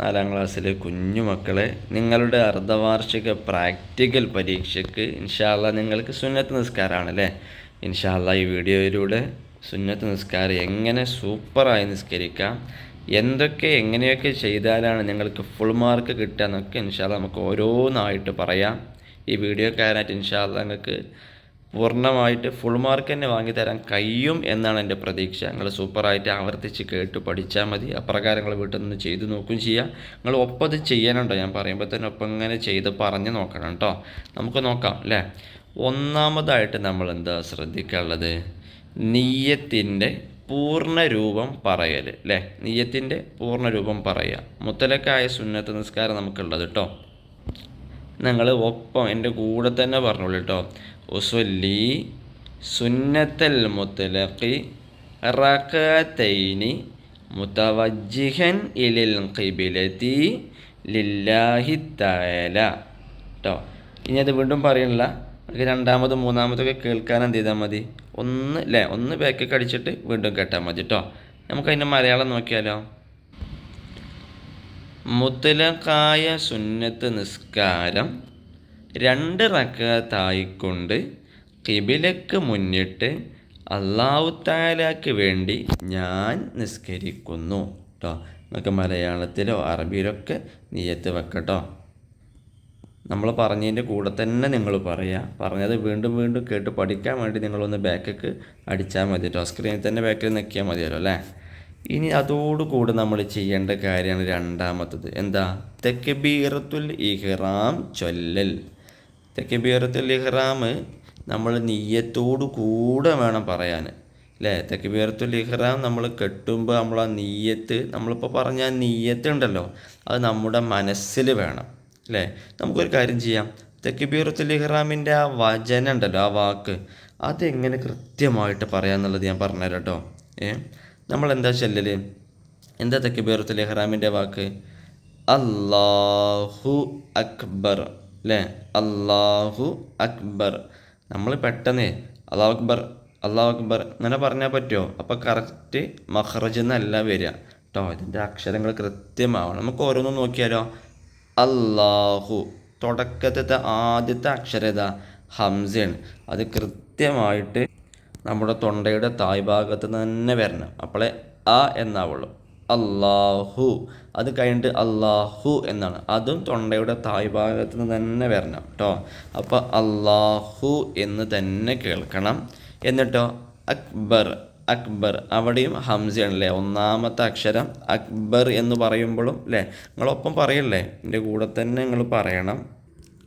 നാലാം ക്ലാസ്സിലെ കുഞ്ഞു മക്കളെ നിങ്ങളുടെ അർദ്ധവാർഷിക പ്രാക്ടിക്കൽ പരീക്ഷയ്ക്ക് ഇൻഷാല്ല നിങ്ങൾക്ക് സുന്നത്ത് നിസ്കാരമാണ് അല്ലേ? ഇൻഷാല്ല ഈ വീഡിയോയിലൂടെ സുന്നത്ത് നിസ്കാരം എങ്ങനെ സൂപ്പറായി നിസ്കരിക്കാം എന്തൊക്കെ എങ്ങനെയൊക്കെ ചെയ്താലാണ് നിങ്ങൾക്ക് ഫുൾ മാർക്ക് കിട്ടുക എന്നൊക്കെ ഇൻഷാല്ല നമുക്ക് ഓരോന്നായിട്ട് പറയാം. ഈ വീഡിയോ വീഡിയോക്കാരനായിട്ട് ഇൻഷാല്ല നിങ്ങൾക്ക് പൂർണമായിട്ട് ഫുൾ മാർക്ക് തന്നെ വാങ്ങിത്തരാൻ കഴിയും എന്നാണ് എന്റെ പ്രതീക്ഷ. നിങ്ങൾ സൂപ്പറായിട്ട് ആവർത്തിച്ച് കേട്ട് പഠിച്ചാൽ മതി. അപ്രകാരം നിങ്ങൾ വീട്ടിൽ നിന്ന് ചെയ്ത് നോക്കുകയും ചെയ്യാം. നിങ്ങൾ ഒപ്പം അത് ചെയ്യാനുണ്ടോ? ഞാൻ പറയുമ്പോൾ തന്നെ ഒപ്പം ഇങ്ങനെ ചെയ്ത് പറഞ്ഞ് നോക്കണം കേട്ടോ. നമുക്ക് നോക്കാം അല്ലേ? ഒന്നാമതായിട്ട് നമ്മൾ എന്താ ശ്രദ്ധിക്കാനുള്ളത്? നീയത്തിന്റെ പൂർണ രൂപം പറയൽ അല്ലേ? നീയത്തിന്റെ പൂർണ രൂപം പറയുക. മുത്തലക്കായ സുന്നത്ത് നിസ്കാരം നമുക്കുള്ളത് കേട്ടോ. നിങ്ങൾ ഒപ്പം എന്റെ കൂടെ തന്നെ പറഞ്ഞോളൂ കേട്ടോ. ഉസ്വല്ലി സുന്നത്തൽ മുത്തലഖി റകതൈനി മുതവജ്ജിഹൻ ഇലിൽ കിബിലത്തി ലില്ലാഹി തആല. കേട്ടോ ഇനി അത് വീണ്ടും പറയണില്ല. നമുക്ക് രണ്ടാമതും മൂന്നാമതൊക്കെ കേൾക്കാൻ എന്ത് ചെയ്താൽ മതി? ഒന്ന് അല്ലേ ഒന്ന് ബാക്കൊക്കെ കടിച്ചിട്ട് വീണ്ടും കേട്ടാൽ മതി കേട്ടോ നമുക്ക് അതിന്റെ മലയാളം നോക്കിയാലോ? മുത്തലക്കായ സുന്നത്ത് നിസ്കാരം രണ്ട് റക്കാത്തായിക്കൊണ്ട് കിബിലക്ക് മുന്നിട്ട് അള്ളാഹു താലാക്ക് വേണ്ടി ഞാൻ നിസ്കരിക്കുന്നു കേട്ടോ നമുക്ക് മലയാളത്തിലോ അറബിയിലൊക്കെ നീയത്ത് വെക്കട്ടോ. നമ്മൾ പറഞ്ഞതിന്റെ കൂടെ തന്നെ നിങ്ങൾ പറയുക പറഞ്ഞത് വീണ്ടും വീണ്ടും കേട്ട് പഠിക്കാൻ വേണ്ടി നിങ്ങളൊന്ന് ബാക്കൊക്കെ അടിച്ചാൽ മതി കേട്ടോ സ്ക്രീനിൽ തന്നെ ബാക്കിൽ നിൽക്കിയാൽ മതിയല്ലോ അല്ലേ? ഇനി അതോടുകൂടി നമ്മൾ ചെയ്യേണ്ട കാര്യമാണ് രണ്ടാമത്തത്. എന്താ? തെക്കബീറത്തുൽ ഇഹ്റാം ചൊല്ലൽ. തെക്കബീറത്തുൽ ഇഹ്റാം നമ്മൾ നീയത്തോടു കൂടെ വേണം പറയാൻ. അല്ലേ തെക്കബീറത്തുൽ ഇഹ്റാം നമ്മൾ കെട്ടുമ്പോൾ നമ്മൾ ആ നീയത്ത് നമ്മളിപ്പോൾ പറഞ്ഞ ആ നീയത്ത് ഉണ്ടല്ലോ അത് നമ്മുടെ മനസ്സിൽ വേണം. അല്ലേ നമുക്കൊരു കാര്യം ചെയ്യാം. തെക്കബീറത്തുൽ ഇഹ്റാമിന്റെ ആ വചനം ഉണ്ടല്ലോ ആ വാക്ക് അതെങ്ങനെ കൃത്യമായിട്ട് പറയാമെന്നുള്ളത് ഞാൻ പറഞ്ഞുതരാം കേട്ടോ ഏ? നമ്മൾ എന്താ ചെല്ലല്? എന്താ തെക്കബീറത്തുൽ ഇഹ്റാമിന്റെ വാക്ക്? അല്ലാഹു അക്ബർ. അല്ലേ അള്ളാഹു അക്ബർ. നമ്മൾ പെട്ടെന്ന് അള്ളാഹു അക്ബർ അള്ളാഹു അക്ബർ അങ്ങനെ പറഞ്ഞാൽ പറ്റുമോ അപ്പോൾ കറക്റ്റ് മഹ്റജ് എന്നല്ല വരിക. കേട്ടോ ഇതിന്റെ അക്ഷരങ്ങൾ കൃത്യമാവണം. നമുക്ക് ഓരോന്നും നോക്കിയാലോ? അള്ളാഹു തുടക്കത്തെ ആദ്യത്തെ അക്ഷരം ഹംസയാണ്. അത് കൃത്യമായിട്ട് നമ്മുടെ തൊണ്ടയുടെ തായ് ഭാഗത്ത് തന്നെ വരണം. അപ്പോളെ ആ എന്നാവുള്ളൂ. അല്ലാഹു. അത് കഴിഞ്ഞിട്ട് അള്ളാഹു എന്നാണ്. അതും തൊണ്ടയുടെ തായ് ഭാഗത്ത് നിന്ന് തന്നെ വരണം കേട്ടോ അപ്പോൾ അള്ളാഹു എന്ന് തന്നെ കേൾക്കണം. എന്നിട്ടോ? അക്ബർ അക്ബർ. അവിടെയും ഹംസയാണ് അല്ലേ ഒന്നാമത്തെ അക്ഷരം അക്ബർ എന്ന് പറയുമ്പോഴും അല്ലേ നിങ്ങളൊപ്പം പറയല്ലേ? എന്റെ കൂടെ തന്നെ നിങ്ങൾ പറയണം.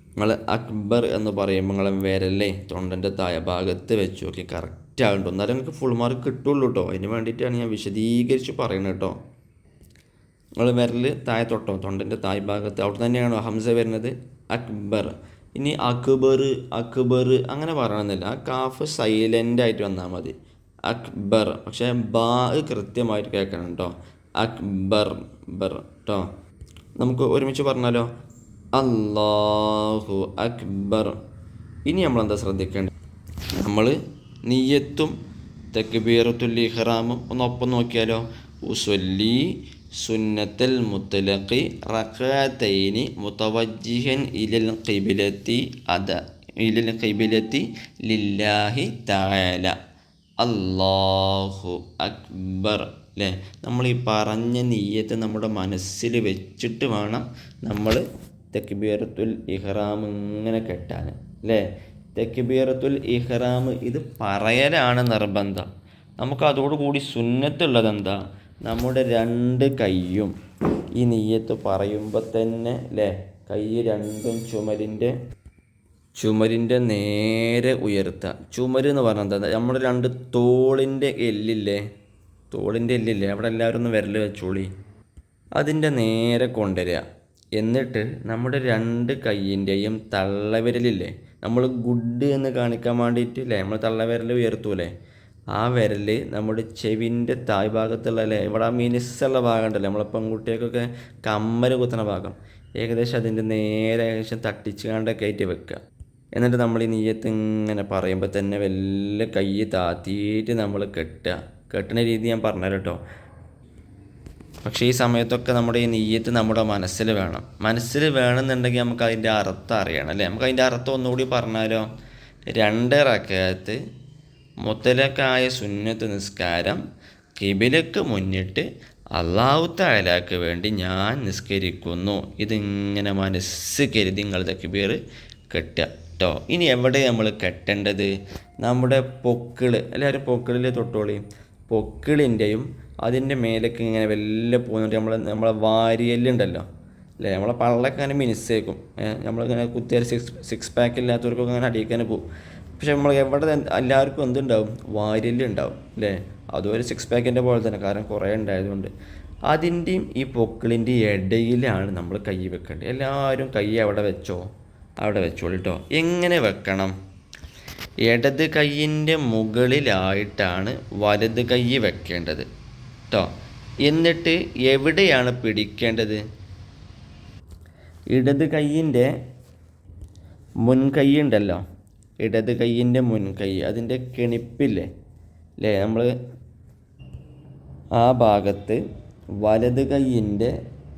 നിങ്ങൾ അക്ബർ എന്ന് പറയുമ്പോൾ നിങ്ങൾ വിരലേ തൊണ്ടന്റെ താഴെ ഭാഗത്ത് വെച്ച് നോക്കി കറക്റ്റ് ആകണ്ടോ എന്നാലും നിങ്ങൾക്ക് ഫുൾ മാർക്ക് കിട്ടുള്ളൂ കേട്ടോ അതിന് വേണ്ടിയിട്ടാണ് ഞാൻ വിശദീകരിച്ച് പറയുന്നത് കേട്ടോ നിങ്ങൾ വിരൽ തായ തൊട്ടോ തൊണ്ടന്റെ തായ് ഭാഗത്ത്. അവിടെ തന്നെയാണോ ഹംസ വരുന്നത്? അക്ബർ. ഇനി അക്ബർ അക്ബർ അങ്ങനെ പറയണമെന്നില്ല. ആ കാഫ് സൈലന്റ് ആയിട്ട് വന്നാൽ മതി. അക്ബർ. പക്ഷേ ബാ കൃത്യമായിട്ട് കേൾക്കണം കേട്ടോ അക്ബർ ബർ കേട്ടോ നമുക്ക് ഒരുമിച്ച് പറഞ്ഞാലോ? അല്ലാഹു അക്ബർ. ഇനി നമ്മളെന്താ ശ്രദ്ധിക്കേണ്ടത്? നമ്മൾ നീയത്തും തക്ബീറത്തുൽ ഇഹ്റാമും ഒന്നൊപ്പം നോക്കിയാലോ? ഉസൊല്ലി സുന്നത്തൽ മുത്തലഖി റഖതൈനി മുതവജ്ജിഹൻ ഇലൽ ഖിബിലത്തി അദ ഇലൽ ഖിബിലത്തി ലില്ലാഹി തആല. അല്ലാഹു അക്ബർ അല്ലേ നമ്മൾ ഈ പറഞ്ഞ നീയത്ത് നമ്മുടെ മനസ്സിൽ വെച്ചിട്ട് വേണം നമ്മൾ തക്ബീറത്തുൽ ഇഹ്റാം ഇങ്ങനെ കെട്ടാൻ അല്ലേ തെക്ബീറത്തുൽ ഇഹ്റാം ഇത് പറയലാണ് നിർബന്ധം. നമുക്ക് അതോടുകൂടി സുന്നത്തുള്ളത് എന്താ നമ്മുടെ രണ്ട് കൈയും ഈ നീയത്ത് പറയുമ്പോൾ തന്നെ അല്ലേ കൈ രണ്ടും ചുമരിന്റെ ചുമരിന്റെ നേരെ ഉയർത്തുക ചുമര് എന്ന് പറഞ്ഞാൽ എന്താ? നമ്മുടെ രണ്ട് തോളിന്റെ എല്ലില്ലേ? തോളിന്റെ എല്ലില്ലേ? അവിടെ എല്ലാവരും ഒന്ന് വിരൽ വെച്ചോളി. അതിന്റെ നേരെ കൊണ്ടുവരിക എന്നിട്ട് നമ്മുടെ രണ്ട് കൈയിന്റെയും തള്ളവിരലില്ലേ? നമ്മൾ ഗുഡ് എന്ന് കാണിക്കാൻ വേണ്ടിയിട്ട് അല്ലേ നമ്മൾ തള്ളവിരൽ ഉയർത്തൂലേ? ആ വിരൽ നമ്മുടെ ചെവിന്റെ തായ് ഭാഗത്തുള്ള അല്ലേ? ഇവിടെ ആ മിനിസ്സുള്ള ഭാഗം ഉണ്ടല്ലോ? നമ്മളെ പെൺകുട്ടികൾക്കൊക്കെ കമ്മൽ കുത്തുന്ന ഭാഗം. ഏകദേശം അതിന്റെ നേരെ ഏകദേശം തട്ടിച്ച് കണ്ടൊക്കെ ആയിട്ട് വെക്കുക. എന്നിട്ട് നമ്മൾ ഈ നീയത്ത് ഇങ്ങനെ പറയുമ്പോൾ തന്നെ വല്ല കൈ താത്തിയിട്ട് നമ്മൾ കെട്ടുക. കെട്ടുന്ന രീതി ഞാൻ പറഞ്ഞുതരാം കേട്ടോ. പക്ഷേ ഈ സമയത്തൊക്കെ നമ്മുടെ ഈ നെയ്യത്ത് നമ്മുടെ മനസ്സിൽ വേണം. മനസ്സിൽ വേണമെന്നുണ്ടെങ്കിൽ നമുക്ക് അതിന്റെ അർത്ഥം അറിയണം അല്ലേ? നമുക്ക് അതിന്റെ അർത്ഥം ഒന്നുകൂടി പറഞ്ഞാലോ? രണ്ട് റക്കയത്ത് മുത്തലക്കായ സുന്നത്ത് നിസ്കാരം കിബിലക്ക് മുന്നിട്ട് അള്ളാഹു താലാക്ക് വേണ്ടി ഞാൻ നിസ്കരിക്കുന്നു. ഇതിങ്ങനെ മനസ്സ് കരുതി നിങ്ങൾ കിബീർ കെട്ടുക കേട്ടോ ഇനി എവിടെ നമ്മൾ കെട്ടേണ്ടത്? നമ്മുടെ പൊക്കിൾ എല്ലാവരും പൊക്കിളിൽ തൊട്ടോളി. പൊക്കിളിന്റെയും അതിന്റെ മേലേക്ക് ഇങ്ങനെ വല്ല പോകുന്നുണ്ട് നമ്മൾ നമ്മളെ വാരിയല്ലുണ്ടല്ലോ. അല്ലേ? നമ്മളെ പള്ളൊക്കെ അങ്ങനെ മിനിസേക്കും നമ്മളിങ്ങനെ കുത്തിയാൽ സിക്സ് സിക്സ് പാക്ക് ഇല്ലാത്തവർക്കൊക്കെ അങ്ങനെ അടിയിക്കാൻ പോകും. പക്ഷേ നമ്മൾ എവിടെ എല്ലാവർക്കും എന്തുണ്ടാവും? വാരിയല്ലുണ്ടാവും. അല്ലേ? ഒരു സിക്സ് പാക്കിന്റെ പോലെ തന്നെ കാരണം കുറേ ഉണ്ടായതുകൊണ്ട്. അതിന്റെയും ഈ പൊക്കിളിന്റെ ഇടയിലാണ് നമ്മൾ കൈ വെക്കേണ്ടത്. എല്ലാവരും കൈ അവിടെ വെച്ചോ? അവിടെ വെച്ചോളൂ കേട്ടോ എങ്ങനെ വെക്കണം? ഇടത് കൈയിന്റെ മുകളിലായിട്ടാണ് വലത് കൈ വെക്കേണ്ടത്. കേട്ടോ എന്നിട്ട് എവിടെയാണ് പിടിക്കേണ്ടത്? ഇടത് കൈയിന്റെ മുൻകൈ ഉണ്ടല്ലോ. ഇടത് കൈയിന്റെ മുൻകൈ അതിന്റെ കെണിപ്പില്ലേ? അല്ലേ നമ്മൾ ആ ഭാഗത്ത് വലത് കൈയിന്റെ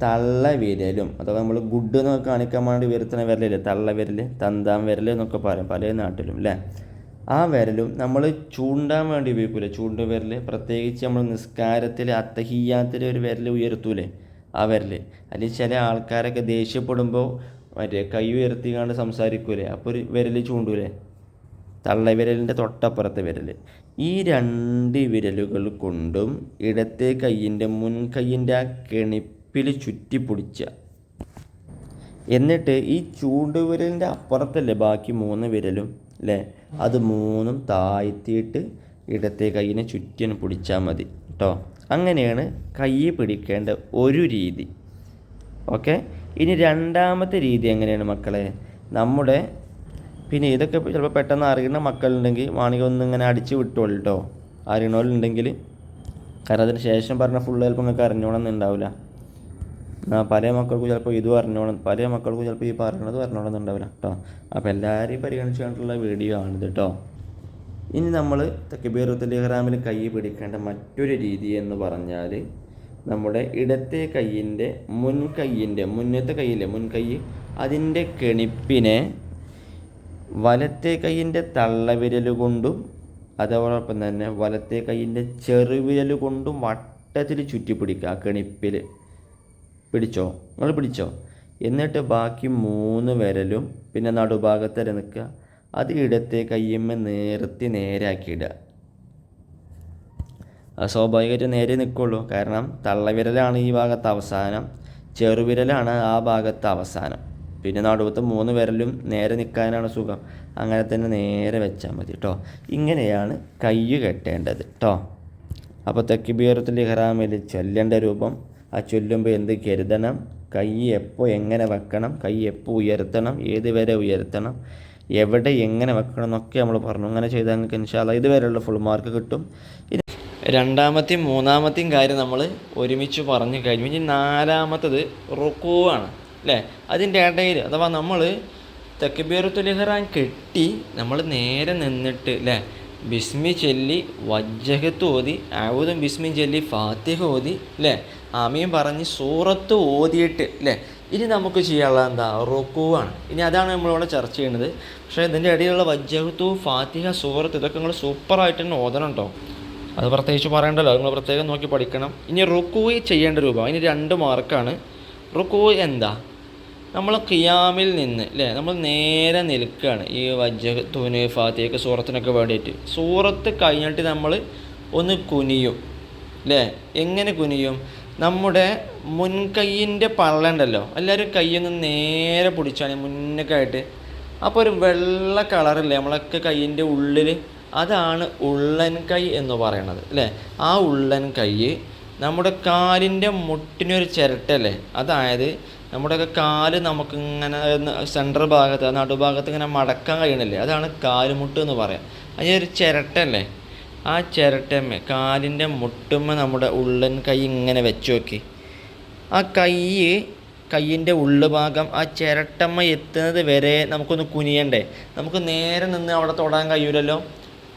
തള്ള വിരലും അഥവാ നമ്മൾ ഗുഡ് എന്നൊക്കെ കാണിക്കാൻ വേണ്ടി വരുത്തുന്ന വിരലില്ലേ? തള്ള വിരൽ തന്താം വിരൽ എന്നൊക്കെ പറയും പല നാട്ടിലും അല്ലേ ആ വിരലും നമ്മൾ ചൂണ്ടാൻ വേണ്ടി ഉപയോഗിക്കില്ല ചൂണ്ട വിരൽ പ്രത്യേകിച്ച് നമ്മൾ നിസ്കാരത്തിൽ അത്തഹിയാത്തിൽ ഒരു വിരൽ ഉയർത്തൂലേ? ആ വിരൽ അല്ലെങ്കിൽ ചില ആൾക്കാരൊക്കെ ദേഷ്യപ്പെടുമ്പോൾ മറ്റേ കൈ ഉയർത്തി കണ്ട് സംസാരിക്കൂലേ? അപ്പോൾ ഒരു വിരൽ ചൂണ്ടൂലേ? തള്ളവിരലിന്റെ തൊട്ടപ്പുറത്തെ വിരൽ ഈ രണ്ട് വിരലുകൾ കൊണ്ടും ഇടത്തെ കൈയിന്റെ മുൻകൈയിന്റെ ആ കെണിപ്പിൽ ചുറ്റി എന്നിട്ട് ഈ ചൂണ്ടുവിരലിന്റെ അപ്പുറത്തല്ലേ ബാക്കി മൂന്ന് വിരലും അല്ലേ അത് മൂന്നും താഴ്ത്തിയിട്ട് ഇടത്തെ കൈയിനെ ചുറ്റിന് പിടിച്ചാൽ മതി കേട്ടോ അങ്ങനെയാണ് കൈ പിടിക്കേണ്ട ഒരു രീതി. ഓക്കെ? ഇനി രണ്ടാമത്തെ രീതി എങ്ങനെയാണ് മക്കളെ? നമ്മുടെ പിന്നെ ഇതൊക്കെ ചിലപ്പോൾ പെട്ടെന്ന് അറിയുന്ന മക്കളുണ്ടെങ്കിൽ വാണിക ഒന്ന് ഇങ്ങനെ അടിച്ച് വിട്ടോളൂ കേട്ടോ അറിയണോലുണ്ടെങ്കിൽ കാരണം അതിന് ശേഷം പറഞ്ഞ ഫുള്ള് ചിലപ്പോൾ നിങ്ങൾക്ക് അറിഞ്ഞോണമെന്നുണ്ടാവില്ല ആ പല മക്കൾക്കും ചിലപ്പോൾ ഇതും പറഞ്ഞോളും പല മക്കൾക്കും ചിലപ്പോൾ ഈ പറയണത് അറിഞ്ഞോണമെന്നുണ്ടാവില്ല കേട്ടോ അപ്പോൾ എല്ലാവരെയും പരിഗണിച്ചുകൊണ്ടുള്ള വീഡിയോ ആണിത് കേട്ടോ ഇനി നമ്മൾ തക്കിബീറത്തുൽ ഇഹ്റാമിൽ കൈ പിടിക്കേണ്ട മറ്റൊരു രീതി എന്ന് പറഞ്ഞാൽ നമ്മുടെ ഇടത്തെ കൈയിന്റെ മുൻകൈയിന്റെ മുന്നത്തെ മുൻ മുൻകൈ അതിന്റെ കെണിപ്പിനെ വലത്തെ കൈയിന്റെ തള്ളവിരൽ കൊണ്ടും അതോടൊപ്പം തന്നെ വലത്തെ കൈയിന്റെ ചെറുവിരൽ കൊണ്ടും വട്ടത്തിൽ ചുറ്റി പിടിക്കുക ആ കെണിപ്പിൽ പിടിച്ചോ? നിങ്ങൾ പിടിച്ചോ? എന്നിട്ട് ബാക്കി മൂന്ന് വിരലും പിന്നെ നടുഭാഗത്ത് വരെ നിൽക്കുക. അത് ഇടത്തെ കയ്യമ്മ നേർത്തി നേരാക്കിയിടുക സ്വാഭാവികമായിട്ട് നേരെ നിൽക്കുള്ളൂ. കാരണം തള്ളവിരലാണ് ഈ ഭാഗത്ത് അവസാനം. ചെറുവിരലാണ് ആ ഭാഗത്ത് അവസാനം. പിന്നെ നടുവത്ത് മൂന്ന് വിരലും നേരെ നിൽക്കാനാണ് സുഖം. അങ്ങനെ തന്നെ നേരെ വെച്ചാൽ മതി കേട്ടോ ഇങ്ങനെയാണ് കൈ കെട്ടേണ്ടത് കേട്ടോ അപ്പോൾ തെക്കിബീറത്തിൽ ഇഹ്റാമിൽ ചൊല്ലേണ്ട രൂപം ആ ചൊല്ലുമ്പോൾ എന്ത് കരുതണം? കൈ എപ്പോൾ എങ്ങനെ വെക്കണം? കൈ എപ്പോൾ ഉയർത്തണം? ഏത് വരെ ഉയർത്തണം? എവിടെ എങ്ങനെ വെക്കണം എന്നൊക്കെ നമ്മൾ പറഞ്ഞു. അങ്ങനെ ചെയ്താൽ നിങ്ങൾക്ക് ഇൻഷാല്ല ഇതുവരെയുള്ള ഫുൾ മാർക്ക് കിട്ടും. രണ്ടാമത്തെയും മൂന്നാമത്തെയും കാര്യം നമ്മൾ ഒരുമിച്ച് പറഞ്ഞു കഴിഞ്ഞു. ഇനി നാലാമത്തത് റുക്കുവാണ് അല്ലേ? അതിന്റെ ഇടയിൽ അഥവാ നമ്മൾ തെക്കബീറത്തുലിഹറാൻ കെട്ടി നമ്മൾ നേരെ നിന്നിട്ട് അല്ലേ? ബിസ്മി ചൊല്ലി വജ്ജഹത്ത് ഓതി ആവുദും ബിസ്മി ചൊല്ലി ഫാത്തിഹ ഓതി അല്ലേ ആമീൻ പറഞ്ഞ് സൂറത്ത് ഓതിയിട്ട് അല്ലേ ഇനി നമുക്ക് ചെയ്യാനുള്ള എന്താ? റുക്കുവാണ്. ഇനി അതാണ് നമ്മളിവിടെ ചർച്ച ചെയ്യുന്നത്. പക്ഷേ ഇതിന്റെ ഇടയിലുള്ള വജ്ജഹത്തു ഫാത്തിഹ സൂറത്ത് ഇതൊക്കെ നിങ്ങൾ സൂപ്പറായിട്ട് തന്നെ ഓതണം കേട്ടോ അത് പ്രത്യേകിച്ച് പറയണ്ടല്ലോ. നിങ്ങൾ പ്രത്യേകം നോക്കി പഠിക്കണം. ഇനി റുക്കുവി ചെയ്യേണ്ട രൂപം. ഇനി രണ്ട് മാർക്കാണ് റുക്കുവി എന്താ? നമ്മൾ ഖിയാമിൽ നിന്ന് അല്ലേ നമ്മൾ നേരെ നിൽക്കുകയാണ്. ഈ വജ്ജത്തുവിന് ഫാത്തിയൊക്കെ സൂറത്തിനൊക്കെ വേണ്ടിയിട്ട്. സൂറത്ത് കഴിഞ്ഞിട്ട് നമ്മൾ ഒന്ന് കുനിയും അല്ലേ എങ്ങനെ കുനിയും? നമ്മുടെ മുൻകൈയിന്റെ പള്ളണ്ടല്ലോ എല്ലാവരും കൈയൊന്ന് നേരെ പിടിച്ചാണ് മുന്നൊക്കെയായിട്ട് അപ്പോൾ ഒരു വെള്ള കളറില്ലേ? നമ്മളൊക്കെ കൈയിന്റെ ഉള്ളിൽ. അതാണ് ഉള്ളൻ കൈ എന്ന് പറയണത് അല്ലേ ആ ഉള്ളൻ കൈ നമ്മുടെ കാലിന്റെ മുട്ടിനൊരു ചിരട്ടല്ലേ അതായത് നമ്മുടെയൊക്കെ കാൽ നമുക്കിങ്ങനെ സെൻട്രൽ ഭാഗത്ത് നടുഭാഗത്ത് ഇങ്ങനെ മടക്കാൻ കഴിയണില്ലേ? അതാണ് കാലുമുട്ട് എന്ന് പറയാം. അതിനൊരു ചിരട്ടല്ലേ ആ ചിരട്ടമ്മ കാലിന്റെ മുട്ടുമ്മ നമ്മുടെ ഉള്ളൻ കൈ ഇങ്ങനെ വെച്ച് നോക്കി. ആ കൈ കയ്യിന്റെ ഉള്ളുഭാഗം ആ ചിരട്ടമ്മ എത്തുന്നത് വരെ നമുക്കൊന്ന് കുനിയണ്ടേ? നമുക്ക് നേരെ നിന്ന് അവിടെ തൊടാൻ കഴിയൂലല്ലോ?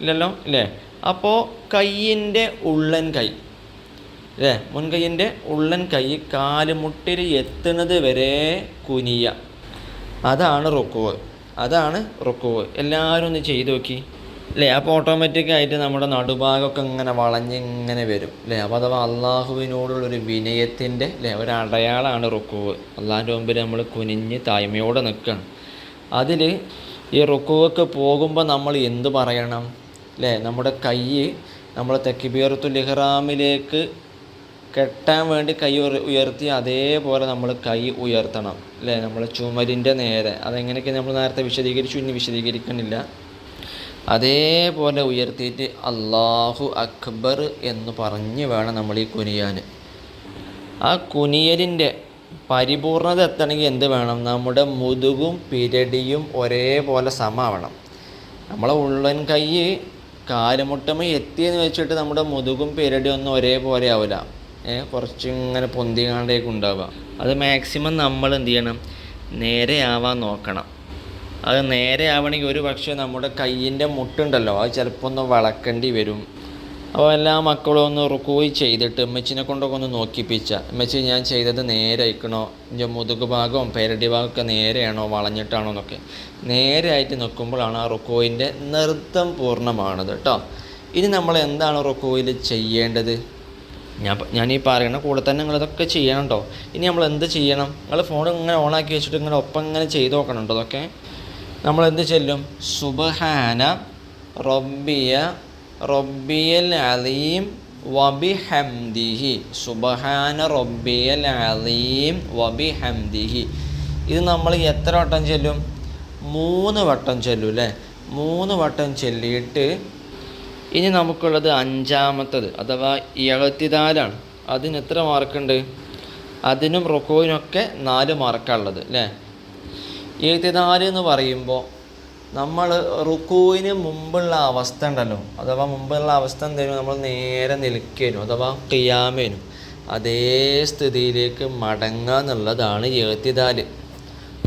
ഇല്ലല്ലോ? ഇല്ലേ? അപ്പോൾ കയ്യിന്റെ ഉള്ളൻ കൈ. അല്ലേ മുൻകൈയിന്റെ ഉള്ളൻ കൈ കാലുമുട്ടിൽ എത്തുന്നത് വരെ കുനിയ. അതാണ് റുക്കുവ്. അതാണ് റുക്കുവ്. എല്ലാവരും ഒന്ന് ചെയ്തു നോക്കി. അല്ലേ അപ്പോൾ ഓട്ടോമാറ്റിക് ആയിട്ട് നമ്മുടെ നടുഭാഗമൊക്കെ ഇങ്ങനെ വളഞ്ഞിങ്ങനെ വരും. അല്ലേ അപ്പോൾ അഥവാ അള്ളാഹുവിനോടുള്ളൊരു വിനയത്തിന്റെ അല്ലേ ഒരു അടയാളമാണ് റുക്കുവ്. അള്ളാഹിന്റെ മുമ്പിൽ നമ്മൾ കുനിഞ്ഞ് തായ്മയോടെ നിൽക്കണം. അതിൽ ഈ റുക്കുവൊക്കെ പോകുമ്പോൾ നമ്മൾ എന്ത് പറയണം? അല്ലേ നമ്മുടെ കൈ നമ്മൾ തെക്കിബീറത്തുൽ ഇഹ്റാമിലേക്ക് കെട്ടാൻ വേണ്ടി കൈ ഉയർത്തി അതേപോലെ നമ്മൾ കൈ ഉയർത്തണം അല്ലേ? നമ്മൾ ചുമരിന്റെ നേരെ. അതെങ്ങനെയൊക്കെ നമ്മൾ നേരത്തെ വിശദീകരിച്ചു ഇനി വിശദീകരിക്കണില്ല. അതേപോലെ ഉയർത്തിയിട്ട് അള്ളാഹു അക്ബർ എന്ന് പറഞ്ഞ് വേണം നമ്മൾ ഈ കുനിയാൻ ആ കുനിയലിന്റെ പരിപൂർണത എത്തണമെങ്കിൽ എന്ത് വേണം? നമ്മുടെ മുതുകും പിരടിയും ഒരേപോലെ സമാവണം നമ്മളെ ഉള്ളൻ കൈ കാലുമുട്ടമ്മ എത്തിയെന്ന് വെച്ചിട്ട് നമ്മുടെ മുതുകും പിരടിയും ഒന്നും ഒരേപോലെ ആവില്ല കുറച്ച് ഇങ്ങനെ പൊന്തിയാണ്ടേക്ക് ഉണ്ടാവുക. അത് മാക്സിമം നമ്മൾ എന്ത് ചെയ്യണം? നേരെ ആവാൻ നോക്കണം. അത് നേരെ ആവണമെങ്കിൽ ഒരു പക്ഷേ നമ്മുടെ കയ്യിന്റെ മുട്ടുണ്ടല്ലോ അത് ചിലപ്പോൾ ഒന്ന് വളക്കേണ്ടി വരും. അപ്പോൾ എല്ലാ മക്കളും ഒന്ന് റുക്കോയി ചെയ്തിട്ട് ഉമ്മച്ചിനെ കൊണ്ടൊക്കെ ഒന്ന് നോക്കിപ്പിച്ച. ഉമ്മച്ചി ഞാൻ ചെയ്തത് നേരെ അയക്കണോ? എന്റെ മുതുക് ഭാഗവും പേരടി ഭാഗമൊക്കെ നേരെയാണോ വളഞ്ഞിട്ടാണോ എന്നൊക്കെ. നേരെ ആയിട്ട് നിൽക്കുമ്പോഴാണ് ആ റുക്കോയിന്റെ നൃത്തം പൂർണമാണത് കേട്ടോ. ഇനി നമ്മൾ എന്താണ് റുക്കോയിൽ ചെയ്യേണ്ടത്? ഞാൻ ഞാൻ ഈ പറയണ കൂടെ തന്നെ നിങ്ങൾ ഇതൊക്കെ ചെയ്യണം കേട്ടോ ഇനി നമ്മൾ എന്ത് ചെയ്യണം? നിങ്ങൾ ഫോൺ ഇങ്ങനെ ഓണാക്കി വെച്ചിട്ട് ഇങ്ങനെ ഒപ്പം ഇങ്ങനെ ചെയ്ത് നോക്കണം കേട്ടോ അതൊക്കെ നമ്മൾ എന്ത് ചെല്ലും? സുബഹാന റബ്ബിയ റബ്ബിയൽ അലീം വബി ഹംദിഹി സുബഹാന റബ്ബിയൽ അലീം വബി ഹംദിഹി ഇത് നമ്മൾ എത്ര വട്ടം ചെല്ലും? മൂന്ന് വട്ടം ചെല്ലും അല്ലേ മൂന്ന് വട്ടം ചെല്ലിയിട്ട് ഇനി നമുക്കുള്ളത് അഞ്ചാമത്തത് അഥവാ ഇളത്തിദാലാണ് അതിന് എത്ര മാർക്കുണ്ട്? അതിനും റുക്കോയിനൊക്കെ നാല് മാർക്കാണുള്ളത് അല്ലേ? എഴുത്തിനാല് എന്ന് പറയുമ്പോൾ നമ്മൾ റുക്കുവിന് മുമ്പുള്ള അവസ്ഥ ഉണ്ടല്ലോ. അഥവാ മുമ്പുള്ള അവസ്ഥ എന്തായാലും നമ്മൾ നേരെ നിൽക്കേനും അഥവാ കിയാമേനും അതേ സ്ഥിതിയിലേക്ക് മടങ്ങുക എന്നുള്ളതാണ് എഴുത്തിദാൽ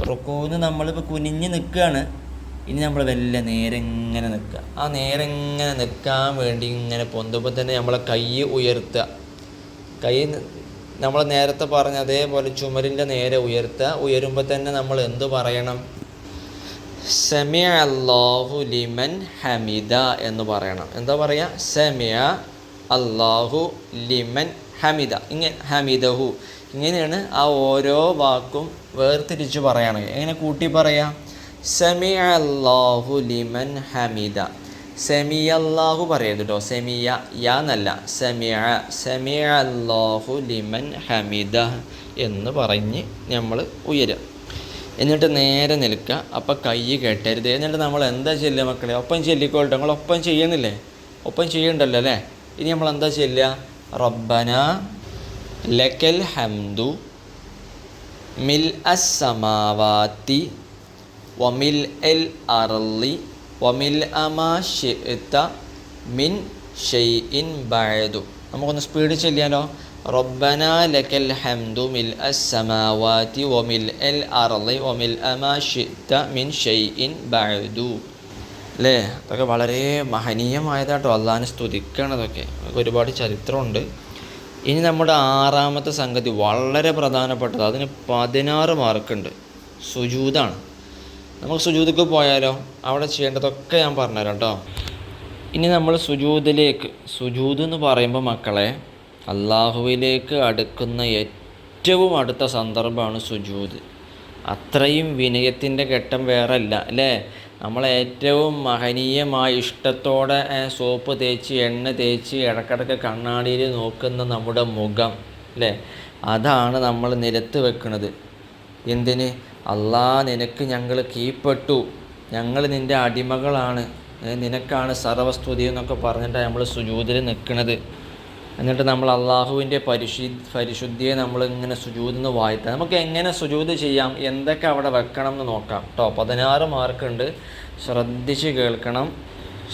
റുക്കുവിന് നമ്മളിപ്പോൾ കുനിഞ്ഞ് നിൽക്കുകയാണ്. ഇനി നമ്മൾ വല്ല നേരെ ഇങ്ങനെ നിൽക്കുക ആ നേരെ ഇങ്ങനെ നിൽക്കാൻ വേണ്ടി ഇങ്ങനെ പൊന്തുമ്പോൾ തന്നെ നമ്മളെ കൈ ഉയർത്തുക. കൈ നമ്മൾ നേരത്തെ പറഞ്ഞ അതേപോലെ ചുമരിന്റെ നേരെ ഉയർത്തുക. ഉയരുമ്പോൾ തന്നെ നമ്മൾ എന്തു പറയണം? സെമിയ അല്ലാഹു ലിമൻ ഹമിദ എന്ന് പറയണം. എന്താ പറയുക സെമിയ അള്ളാഹു ലിമൻ ഹമിദ ഇങ്ങനെ ഹമിദഹു. ഇങ്ങനെയാണ് ആ ഓരോ വാക്കും വേർതിരിച്ച് പറയണത്. എങ്ങനെ കൂട്ടി പറയാം? സെമിയ അള്ളാഹു ലിമൻ ഹമീദ. സെമിയ അള്ളാഹു പറയരുത് കേട്ടോ സെമിയ യാന്നല്ല സെമിയ സെമിയ അള്ളാഹു ലിമൻ ഹമീദ എന്ന് പറഞ്ഞ് നമ്മൾ ഉയരുക എന്നിട്ട് നേരെ നിൽക്കുക അപ്പം കൈ കെട്ടരുത്. എന്നിട്ട് നമ്മൾ എന്താ ചെല്ലുക മക്കളെ? ഒപ്പം ചെല്ലിക്കോട്ടെ നിങ്ങൾ ഒപ്പം ചെയ്യുന്നില്ലേ? ഒപ്പം ചെയ്യണ്ടല്ലോ അല്ലേ? ഇനി നമ്മൾ എന്താ ചെല്ലുക? റബ്ബന ലക്കൽ ഹംദു മിൽ അസമാവാത്തി വമിൽ എൽ അർലി വമിൽ അമാ ഷിഅ്ത മിൻ ഷെയ്ഇൻ ബഅദു. നമുക്കൊന്ന് സ്പീഡ് ചെല്ലിയാലോ. റബ്ബന ലക്കൽ ഹംദു മിൽ അസ്സമാവാതി വമിൽ എൽ അർളി വമിൽ അമാ ഷിഅ്ത മിൻ ഷെയ്ഇൻ ബഅദു. അല്ലേ അതൊക്കെ വളരെ മഹനീയമായതാട്ടോ. അള്ളാഹിനെ സ്തുതിക്കണം അതൊക്കെ അതൊക്കെ ഒരുപാട് ചരിത്രമുണ്ട്. ഇനി നമ്മുടെ ആറാമത്തെ സംഗതി വളരെ പ്രധാനപ്പെട്ടത്. അതിന് പതിനാറ് മാർക്കുണ്ട് സുജൂതാണ്. നമുക്ക് സുജൂദിക്ക് പോയാലോ? അവിടെ ചെയ്യേണ്ടതൊക്കെ ഞാൻ പറഞ്ഞുതരാം കേട്ടോ. ഇനി നമ്മൾ സുജൂദിലേക്ക് സുജൂദ് എന്ന് പറയുമ്പോൾ മക്കളെ അള്ളാഹുവിലേക്ക് അടുക്കുന്ന ഏറ്റവും അടുത്ത സന്ദർഭമാണ് സുജൂദ് അത്രയും വിനയത്തിന്റെ ഘട്ടം വേറെ അല്ല? അല്ലേ നമ്മൾ ഏറ്റവും മഹനീയമായ ഇഷ്ടത്തോടെ സോപ്പ് തേച്ച് എണ്ണ തേച്ച് ഇടക്കിടക്ക് കണ്ണാടിയിൽ നോക്കുന്ന നമ്മുടെ മുഖം അല്ലേ? അതാണ് നമ്മൾ നിരത്ത് വെക്കുന്നത്. എന്തിന്? അള്ളാ നിനക്ക് ഞങ്ങൾ കീപ്പെട്ടു ഞങ്ങൾ നിന്റെ അടിമകളാണ്. നിനക്കാണ് സർവസ്തുതി എന്നൊക്കെ പറഞ്ഞിട്ടാണ് നമ്മൾ സുജൂതിൽ നിൽക്കുന്നത് എന്നിട്ട് നമ്മൾ അള്ളാഹുവിന്റെ പരിശു പരിശുദ്ധിയെ നമ്മൾ ഇങ്ങനെ സുജൂതിന്ന് വായിത്താം നമുക്ക് എങ്ങനെ സുജൂത് ചെയ്യാം? എന്തൊക്കെ അവിടെ വെക്കണം എന്ന് നോക്കാം. കേട്ടോ പതിനാറ് മാർക്കുണ്ട് ശ്രദ്ധിച്ച് കേൾക്കണം.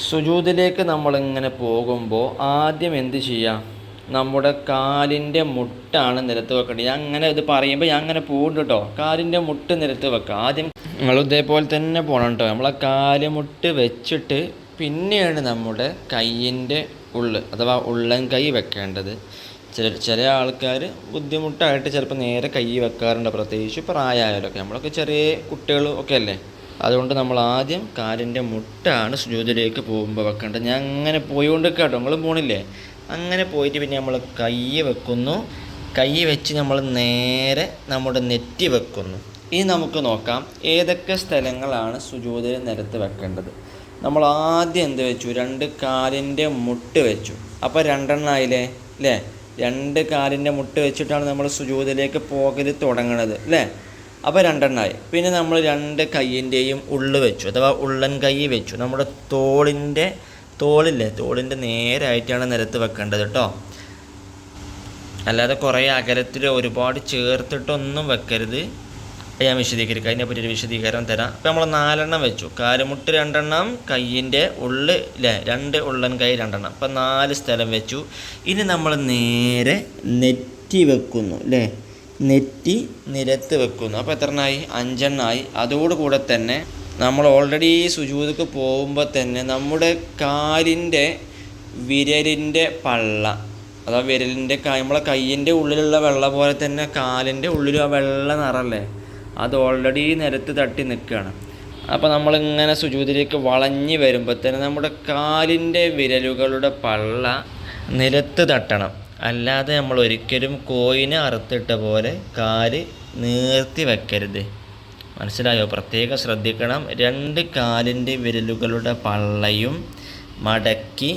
സുജൂതിലേക്ക് നമ്മളിങ്ങനെ പോകുമ്പോൾ ആദ്യം എന്ത് ചെയ്യാം? നമ്മുടെ കാലിന്റെ മുട്ടാണ് നിരത്ത് വെക്കേണ്ടത്. ഞാൻ അങ്ങനെ ഇത് പറയുമ്പോൾ ഞാൻ അങ്ങനെ പോകുന്നുണ്ട് കേട്ടോ കാലിന്റെ മുട്ട് നിരത്ത് വെക്കുക ആദ്യം നിങ്ങൾ ഇതേപോലെ തന്നെ പോകണം കേട്ടോ നമ്മളെ കാലുമുട്ട് വെച്ചിട്ട് പിന്നെയാണ് നമ്മുടെ കയ്യിന്റെ ഉള്ള് അഥവാ ഉള്ളൻ കൈ വെക്കേണ്ടത്. ചില ചില ആൾക്കാർ ബുദ്ധിമുട്ടായിട്ട് ചിലപ്പോൾ നേരെ കൈ വെക്കാറുണ്ട്. പ്രത്യേകിച്ച് പ്രായമായാലൊക്കെ നമ്മളൊക്കെ ചെറിയ കുട്ടികൾ ഒക്കെ അല്ലേ? അതുകൊണ്ട് നമ്മൾ ആദ്യം കാലിന്റെ മുട്ടാണ് സുജൂതിലേക്ക് പോകുമ്പോൾ വെക്കേണ്ടത്. ഞാൻ അങ്ങനെ പോയി കൊണ്ട് കേട്ടോ നിങ്ങൾ പോണില്ലേ? അങ്ങനെ പോയിട്ട് പിന്നെ നമ്മൾ കൈ വെക്കുന്നു. കൈ വെച്ച് നമ്മൾ നേരെ നമ്മുടെ നെറ്റി വെക്കുന്നു. ഇനി നമുക്ക് നോക്കാം ഏതൊക്കെ സ്ഥലങ്ങളാണ് സുജൂതിൽ നിരത്ത് വെക്കേണ്ടത്. നമ്മൾ ആദ്യം എന്ത് വെച്ചു? രണ്ട് കാലിന്റെ മുട്ട് വെച്ചു. അപ്പോൾ രണ്ടെണ്ണമായില്ലേ അല്ലേ രണ്ട് കാലിന്റെ മുട്ട് വെച്ചിട്ടാണ് നമ്മൾ സുജൂതിലേക്ക് പോകൽ തുടങ്ങണത് അല്ലേ അപ്പോൾ രണ്ടെണ്ണമായി പിന്നെ നമ്മൾ രണ്ട് കൈയിന്റെയും ഉള്ളു വെച്ചു അഥവാ ഉള്ളൻ കൈ വെച്ചു. നമ്മുടെ തോളിന്റെ തോളില്ലേ? തോളിന്റെ നേരായിട്ടാണ് നിരത്ത് വെക്കേണ്ടത് കേട്ടോ അല്ലാതെ കുറേ അകലത്തിൽ ഒരുപാട് ചേർത്തിട്ടൊന്നും വെക്കരുത്. ഞാൻ ഞാൻ വിശദീകരിക്കാം. അതിനെപ്പറ്റി ഒരു വിശദീകരണം തരാം. അപ്പോൾ നമ്മൾ നാലെണ്ണം വെച്ചു. കാലുമുട്ട് രണ്ടെണ്ണം കയ്യിന്റെ ഉള്ള് ഇല്ലേ രണ്ട് ഉള്ളൻ കൈ രണ്ടെണ്ണം. അപ്പം നാല് സ്ഥലം വെച്ചു. ഇനി നമ്മൾ നേരെ നെറ്റി വെക്കുന്നു അല്ലേ നെറ്റി നിരത്ത് വെക്കുന്നു. അപ്പോൾ എത്ര അഞ്ചെണ്ണായി. അതോടുകൂടെ തന്നെ നമ്മൾ ഓൾറെഡി സുജൂതക്ക് പോകുമ്പോൾ തന്നെ നമ്മുടെ കാലിന്റെ വിരലിന്റെ പള്ള അതാ വിരലിന്റെ നമ്മളെ കയ്യിന്റെ ഉള്ളിലുള്ള വെള്ളം പോലെ തന്നെ കാലിന്റെ ഉള്ളിലും ആ വെള്ള നിറല്ലേ? അത് ഓൾറെഡി നിരത്ത് തട്ടി നിൽക്കുകയാണ്. അപ്പോൾ നമ്മളിങ്ങനെ സുജൂതിലേക്ക് വളഞ്ഞ് വരുമ്പോൾ തന്നെ നമ്മുടെ കാലിന്റെ വിരലുകളുടെ പള്ള നിരത്ത് തട്ടണം. അല്ലാതെ നമ്മൾ ഒരിക്കലും കോയിനെ അറുത്തിട്ട പോലെ കാൽ നീർത്തി വെക്കരുത്. മനസ്സിലായോ? പ്രത്യേകം ശ്രദ്ധിക്കണം. രണ്ട് കാലിന്റെ വിരലുകളുടെ പള്ളയും മടക്കി